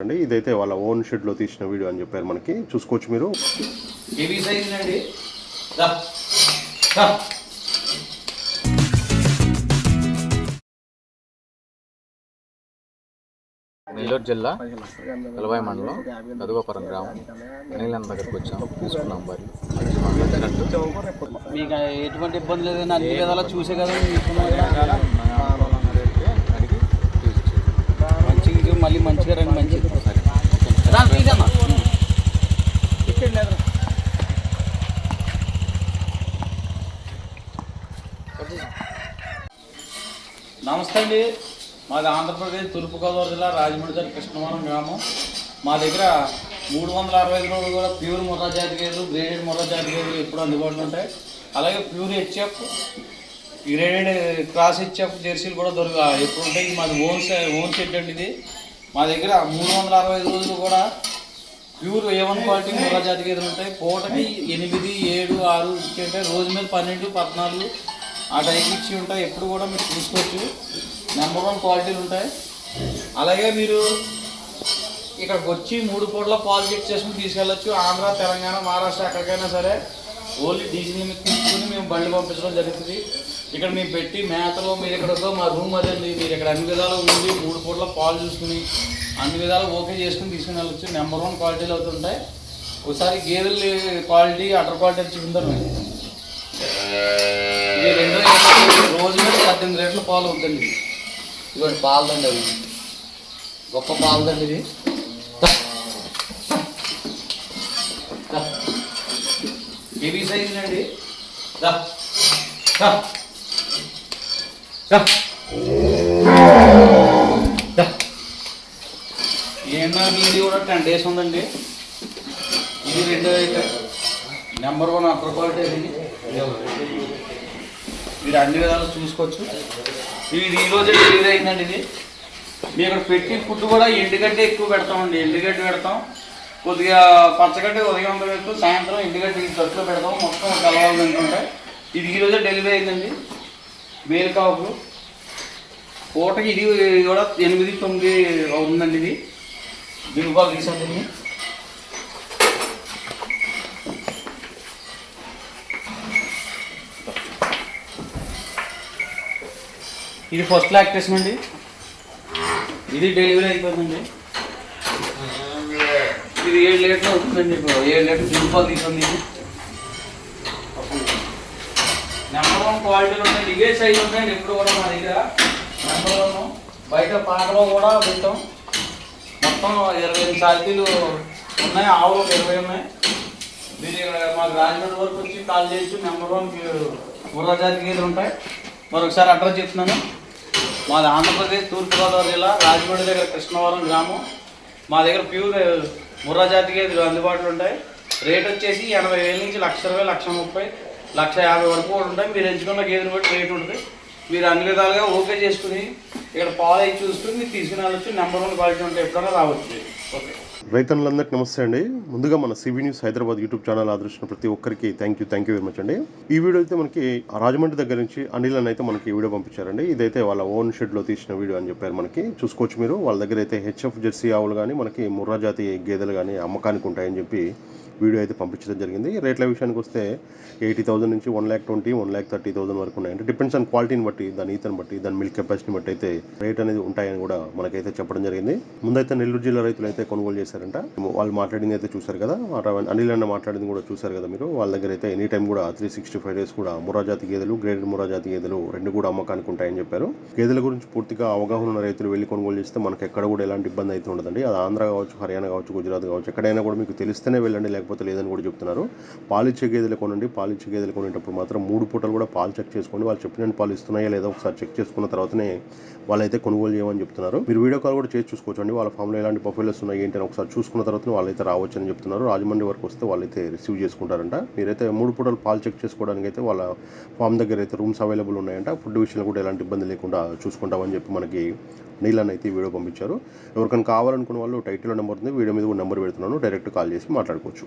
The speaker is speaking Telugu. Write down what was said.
అండి ఇదైతే వాళ్ళ ఓన్ షెడ్లో తీసిన వీడియో అని చెప్పారు మనకి. చూసుకోవచ్చు మీరు. ఏవి సైజ్ అండి దా. దా. నెల్లూరు జిల్లా వెలవాయి మండలం గదుగోపురం గ్రామం. నీళ్ళ దగ్గరికి వచ్చాము తీసుకున్నాం మరి. మీకు ఎటువంటి ఇబ్బంది లేదు అన్ని విధాలా చూసే కదా తీసుకున్నాం కదా. అడిగి తీసుకొచ్చాము. మంచిగా మళ్ళీ మంచిగా రండి మంచిగా. నమస్తే అండి. మాది ఆంధ్రప్రదేశ్ తూర్పుగోదావరి జిల్లా రాజమండ్రి కృష్ణవరం గ్రామం. మా దగ్గర మూడు వందల అరవై ఐదు రోజులు కూడా ప్యూర్ ముర్రా జాతి గేదెలు గ్రేడెడ్ ముర్రా జాతి గేదెలు ఎప్పుడు అందుబాటులో ఉంటాయి. అలాగే pure HF graded cross HF జెర్సీలు కూడా దొరక ఎప్పుడు ఉంటాయి. మాది ఓన్ సే- ఓన్ సెట్ అండి ఇది. మా దగ్గర మూడు వందల అరవై ఐదు రోజులు కూడా pure A one one quality Murrah జాతి గేదెలు ఉంటాయి. పూటకి ఎనిమిది ఏడు ఆరు అంటే రోజు మీద పన్నెండు పద్నాలుగు ఆ టైప్ ఇచ్చి ఉంటాయి. ఎప్పుడు కూడా మీరు చూసుకోవచ్చు. నెంబర్ వన్ క్వాలిటీలు ఉంటాయి. అలాగే మీరు ఇక్కడికి వచ్చి మూడు పూటల పాలు చెక్ చేసుకుని తీసుకెళ్ళచ్చు. ఆంధ్ర తెలంగాణ మహారాష్ట్ర ఎక్కడికైనా సరే. ఓన్లీ డీజిల్ లిమిట్ తీసుకుని మేము బండి పంపించడం జరుగుతుంది. ఇక్కడ మేము పెట్టి మేతలో మీరు ఇక్కడ మా రూమ్ అదే అండి మీరు ఇక్కడ అన్ని విధాలు ఉండి మూడు పూటల పాలు చూసుకుని అన్ని విధాలు ఓకే చేసుకుని తీసుకుని వెళ్ళొచ్చు. నెంబర్ వన్ క్వాలిటీలు అవుతుంటాయి ఒకసారి గేదెలు క్వాలిటీ అటర్ క్వాలిటీ వచ్చి ఉందరు ఇది రెండో రోజు మీద పద్దెనిమిది రేట్ల పాలు అవుతుంది ఇది ఇదిగోండి పాలదండి అవి. గొప్ప పాలదండి ఇది. ఏబీ సైజ్ అండి దా. ఏమన్నా ఇది కూడా టెన్ డేస్ ఉందండి. ఇది రెండో నెంబర్ వన్ అప్పర్ క్వాలిటీ అండి మీరు అన్ని విధాలు చూసుకోవచ్చు. ఇది ఈ రోజే డెలివరీ అయిందండి ఇది. మేము ఇక్కడ పెట్టి ఫుడ్ కూడా ఎండుగడ్డ ఎక్కువ పెడతామండి. ఎండుగడ్డ పెడతాం. కొద్దిగా పచ్చగడ్డి ఉదయం అంతా సాయంత్రం ఎండుగడ్డి ఈ తొట్టులో పెడతాం. మొత్తం కలవాలి అనుకుంటే. ఇది ఈరోజే డెలివరీ అయిందండి. వేరు పూటకి ఇది కూడా ఎనిమిది తొమ్మిది అవుతుందండి ఇది. దిగుబాలు తీసాను ఇది ఫస్ట్ లాక్టేషన్ అండి. ఇది డెలివరీ అయిపోతుందండి ఇది ఏడు లీటర్లు అవుతుందండి మీకు ఏడు లీటర్లు దిగుబాలు తీసుకుంది నెంబర్ వన్ క్వాలిటీలు ఉన్నాయి ఇవే సైజు ఉన్నాయండి ఎప్పుడు కూడా మా దగ్గర నెంబర్ వన్ బయట పాటలో కూడా పెట్టాం. మొత్తం ఇరవై ఎనిమిది సార్జీలు ఉన్నాయి ఆవులు ఇరవై ఉన్నాయి. మీరు ఇక్కడ మాకు రాజమండ్రి వరకు వచ్చి కాల్ చేయొచ్చు నెంబర్ వన్ ముర్రా జాతి ఉంటాయి. మరొకసారి అడ్రస్ చెప్తున్నాను. మాది ఆంధ్రప్రదేశ్ తూర్పుగోదావరి జిల్లా రాజమండ్రి దగ్గర కృష్ణవరం గ్రామం. మా దగ్గర ప్యూర్ ముర్రా జాతి గేదెలు అందుబాటులో ఉంటాయి. రేట్ వచ్చేసి ఎనభై వేల నుంచి లక్ష ఇరవై లక్ష ముప్పై లక్ష యాభై వరకు కూడా ఉంటాయి. మీరు ఎంచుకున్న గేదెలు బట్టి రేట్ ఉంటుంది. మీరు అన్ని విధాలుగా ఓకే చేసుకుని ఇక్కడ పాలు అయి చూసుకుని మీరు తీసుకుని వెళ్ళొచ్చు. నెంబర్ వన్ క్వాలిటీ ఉంటే ఎప్పుడైనా రావచ్చు. మీరు. రైతన్నులందరికీ నమస్తే అండి. ముందుగా మన CB news Hyderabad YouTube channel ఆదరించిన ప్రతి ఒక్కరికి thank you thank you very much అండి. ఈ వీడియో అయితే మనకి రాజమండ్రి దగ్గర నుంచి అనిల్ అని అయితే మనకి వీడియో పంపించారండి. ఇదైతే వాళ్ళ ఓన్ షెడ్లో తీసిన వీడియో అని చెప్పారు మనకి. చూసుకోవచ్చు మీరు. వాళ్ళ దగ్గర అయితే హెచ్ఎఫ్ జెర్సీ ఆవులు కానీ మనకి ముర్రా జాతి గేదెలు కానీ అమ్మకానికి ఉంటాయని చెప్పి వీడియో అయితే పంపించడం జరిగింది. రేట్ల విషయానికి వస్తే ఎయిటీ థౌసండ్ నుంచి one lakh twenty one lakh thirty thousand వరకు ఉన్నాయి. అంటే డిపెండ్స్ ఆన్ క్వాలిటీని బట్టి దాని ఈతని బట్టి దాని మిల్క్ కెపాసిటీని బట్టి అయితే రేట్ అనేది ఉంటాయని కూడా మనకైతే చెప్పడం జరిగింది. ముందైతే నెల్లూరు జిల్లా రైతులు అయితే కొనుగోలు చేశారంట. వాళ్ళు మాట్లాడింది అయితే చూశారు కదా. అనిల్ అన్న మాట్లాడింది కూడా చూశారు కదా మీరు. వాళ్ళ దగ్గర అయితే ఎనీ టైం కూడా త్రీ సిక్స్టీ ఫైవ్ డేస్ కూడా ముర్రా జాతి గేదెలు గ్రేడెడ్ మురాజాతి గేదెలు రెండు కూడా అమ్మకానికి ఉంటాయని చెప్పారు. గేదెల గురించి పూర్తిగా అవగాహన ఉన్న రైతులు వెళ్ళి కొనుగోలు చేస్తే మనకి ఎక్కడ కూడా ఎలాంటి ఇబ్బంది అయితే ఉండదండి. అది ఆంధ్ర కావచ్చు హర్యానా కావచ్చు గుజరాత్ కావచ్చు ఎక్కడైనా కూడా మీకు తెలిస్తేనే వెళ్ళండి. లేకపోతే లేదని కూడా చెప్తున్నారు. పాలిచ్చే గేదెలు కొనండి. పాలిచ్చే గేదెలు కొనేటప్పుడు మాత్రం మూడు పూటలు కూడా పాలు చెక్ చేసుకోండి. వాళ్ళు చెప్పిన పాలు ఇస్తున్నాయా లేదా ఒకసారి చెక్ చేసుకున్న తర్వాతనే వాళ్ళైతే కొనుగోలు చేయమని చెప్తున్నారు. మీరు వీడియో కాల్ కూడా చేసి చూసుకోవచ్చు అండి వాళ్ళ ఫామ్లో ఎలాంటి బఫెలోస్ ఉన్నాయి ఏంటి అని ఒకసారి చూసుకున్న తర్వాత వాళ్ళైతే రావచ్చని చెప్తున్నారు. రాజమండ్రి వరకు వస్తే వాళ్ళైతే రిసీవ్ చేసుకుంటారంట. మీరైతే మూడు పూటలు పాలు చెక్ చేసుకోవడానికి అయితే వాళ్ళ ఫామ్ దగ్గర అయితే రూమ్స్ అవైలబుల్ ఉన్నాయంట. ఫుడ్ విషయంలో కూడా ఎలాంటి ఇబ్బంది లేకుండా చూసుకుంటామని చెప్పి మనకి నీళ్ళని అయితే వీడియో పంపించారు. ఎవరికైనా కావాలనుకున్న వాళ్ళు టైటిల్ నెంబర్ ఉంది. వీడియో మీద కూడా నెంబర్ పెడుతున్నాను. డైరెక్ట్ కాల్ చేసి మాట్లాడుకోవచ్చు.